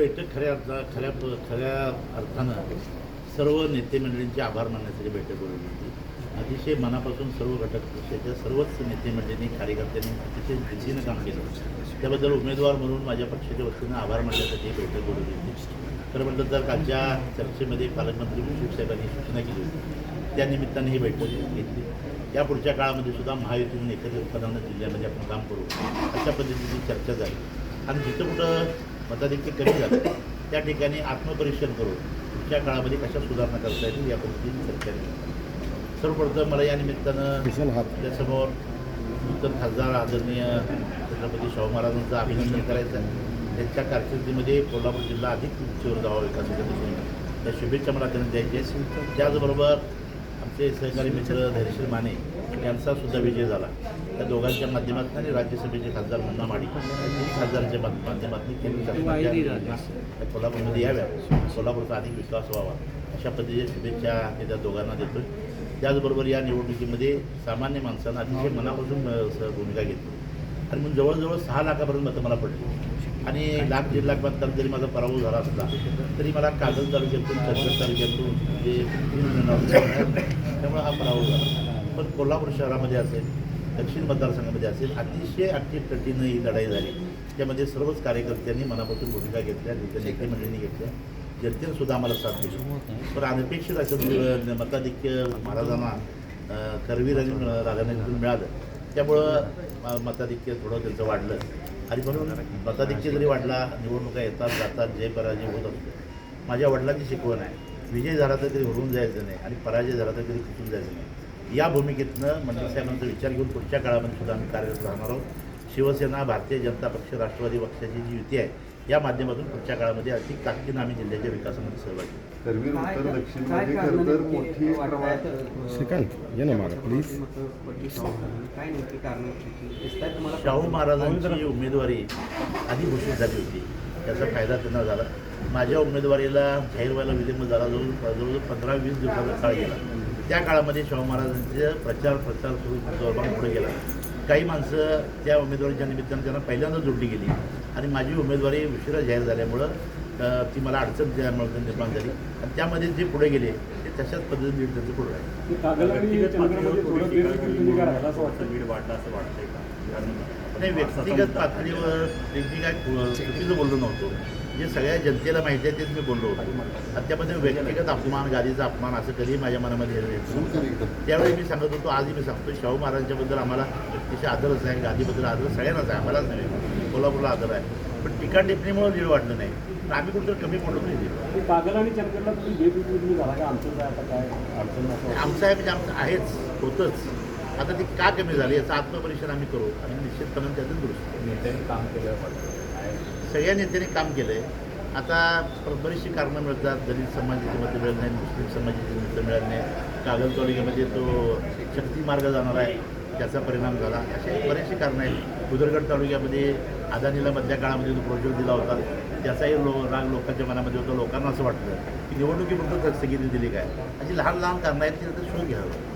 बैठक खऱ्या अर्था खऱ्या खऱ्या अर्थानं सर्व नेते मंडळींचे आभार मानण्यासाठी बैठक बोलवली होती. अतिशय मनापासून सर्व घटक पक्षाच्या सर्वच नेते मंडळींनी कार्यकर्त्यांनी अतिशय जिद्दीनं काम केलं त्याबद्दल उमेदवार म्हणून माझ्या पक्षाच्या वतीनं आभार मानण्यासाठी ही बैठक बोलवली होती. खरं म्हटलं तर कालच्या चर्चेमध्ये पालकमंत्री मुश्रीफ साहेबांनी सूचना केली होती. त्या निमित्ताने ही बैठक घेतली. या पुढच्या काळामध्ये सुद्धा महायुतीतून एकत्रितपणानं जिल्ह्यामध्ये आपण काम करू. अशा पद्धतीची चर्चा झाली. आणि जिथं कुठं मताधिक्य कमी झालं? त्या ठिकाणी आत्मपरीक्षण करून पुढच्या काळामध्ये कशा सुधारणा करता येतील या पद्धतीने चर्चा केली सर्वप्रथम मला या निमित्तानं आपल्यासमोर नूतन खासदार आदरणीय छत्रपती शाहू महाराजांचं अभिनंदन करायचं आहे. त्यांच्या कारकिर्दीमध्ये कोल्हापूर जिल्हा अधिक उंचीवर जावा विकासाच्या दिशेने. त्या शुभेच्छा मला त्यांना द्यायच्या आहेत. त्याचबरोबर आमचे सहकारी मित्र धैर्यशील माने यांचा सुद्धा विजय झाला. त्या दोघांच्या माध्यमातून आणि राज्यसभेचे खासदार मुन्ना माडी खासदारांच्या माध्य- माध्यमातून केंद्र त्या कोल्हापूरमध्ये याव्या. कोल्हापूरचा अधिक विकास व्हावा. अशा पद्धतीच्या शुभेच्छा मी त्या दोघांना देतोय. त्याचबरोबर या निवडणुकीमध्ये सामान्य माणसांना अतिशय मनापासून भूमिका घेतली. आणि मग जवळजवळ सहा लाखापर्यंत मतं मला पडली. आणि लाख दीड लाख मतदार जरी माझा पराभव झाला असला तरी मला कागद तालुक्यातून चर्चल तालुक्यातून म्हणजे जे त्यामुळे हा पराभव झाला. पण कोल्हापूर शहरामध्ये असेल दक्षिण मतदारसंघामध्ये असेल अतिशय अटीतटीनं ही लढाई झाली. त्यामध्ये सर्वच कार्यकर्त्यांनी मनापासून भूमिका घेतल्या तिथं नेते मंडळींनी घेतल्या. जनतेनं सुद्धा आम्हाला साथ दिली. पण अनपेक्षित असं मताधिक्य महाराजांना करवीर आणि राधानगरीतून मिळालं. त्यामुळं मताधिक्य थोडं त्यांचं वाढलं. आणि म्हणून मताधिक्य जरी वाढला निवडणुका येतात जातात जय पराजय होत असतो. माझ्या वडिलांची शिकवण आहे. विजय झाला तर कधी हुरून जायचं नाही आणि पराजय झाला तर कधी खुटून जायचं नाही. या भूमिकेतनं मंडळ साहेबांचा विचार घेऊन पुढच्या काळामध्ये सुद्धा आम्ही कार्यरत राहणार आहोत. शिवसेना भारतीय जनता पक्ष राष्ट्रवादी पक्षाची जी युती आहे या माध्यमातून पुढच्या काळामध्ये अधिक ताकदीनं आम्ही जिल्ह्याच्या विकासामध्ये सहभागी शाहू महाराजांची उमेदवारी आधी घोषित झाली होती. त्याचा फायदा त्यांना झाला. माझ्या उमेदवारीला जाहीर व्हायला विलंब झाला. जवळ जवळजवळ पंधरा वीस दिवसाचा काळ गेला. त्या काळामध्ये शाहू महाराजांचे प्रचार प्रचार सुरू जोरबान पुढे गेला. काही माणसं त्या उमेदवारीच्या निमित्तानं त्यांना पहिल्यांदा जोडली गेली. आणि माझी उमेदवारी उशिरा जाहीर झाल्यामुळं ती मला अडचण त्यामुळे निर्माण झाली. आणि त्यामध्ये जे पुढे गेले ते तशाच पद्धतीने त्यांचं पुढे राहिले. असं वाटतं नाही व्यक्तिगत पातळीवर त्यांची काय चुकीचं बोललो नव्हतो. जे सगळ्या जनतेला माहिती आहे तेच मी बोललो होतो. आणि त्यामध्ये व्यक्तिगत अपमान गादीचा अपमान असं कधी माझ्या मनामध्ये त्यावेळी मी सांगत होतो आजही मी सांगतो शाहू महाराजांच्याबद्दल आम्हाला अतिशय आदरच आहे. गादीबद्दल आदर सगळ्यांनाच आहे. आम्हालाच नाही. कोल्हापूरला आदर आहे. पण टीका टिप्पणीमुळे लीड वाढलं नाही. पण आम्ही कुठं कमी पडलो नाही कागल आणि तुम्ही? आमचं आहे म्हणजे आमचं आहेच. होतंच. आता ती का कमी झाली याचं आत्मपरीक्षण आम्ही करू. आणि निश्चितपणे त्याचं दुरुस्त. नेत्यांनी काम केलं वाटतं सगळ्या नेत्यांनी काम केलं आहे आता बरीचशी कारणं मिळतात. दलित समाजाची मतं मिळत नाही मुस्लिम समाजाची मतं मिळत नाही. कागल तालुक्यामध्ये तो शक्ती मार्ग जाणार आहे. त्याचा परिणाम झाला. असे बरेचसे कारणं आहेत. उदरगड तालुक्यामध्ये अदानीला मधल्या काळामध्ये जो प्रोजेक्ट दिला होता त्याचाही लो राग लोकांच्या मनामध्ये होता. लोकांना असं वाटलं की निवडणुकीपुरतं स्थगिती दिली काय? अशी लहान लहान कारणं आहेत ती शोध घ्यावं.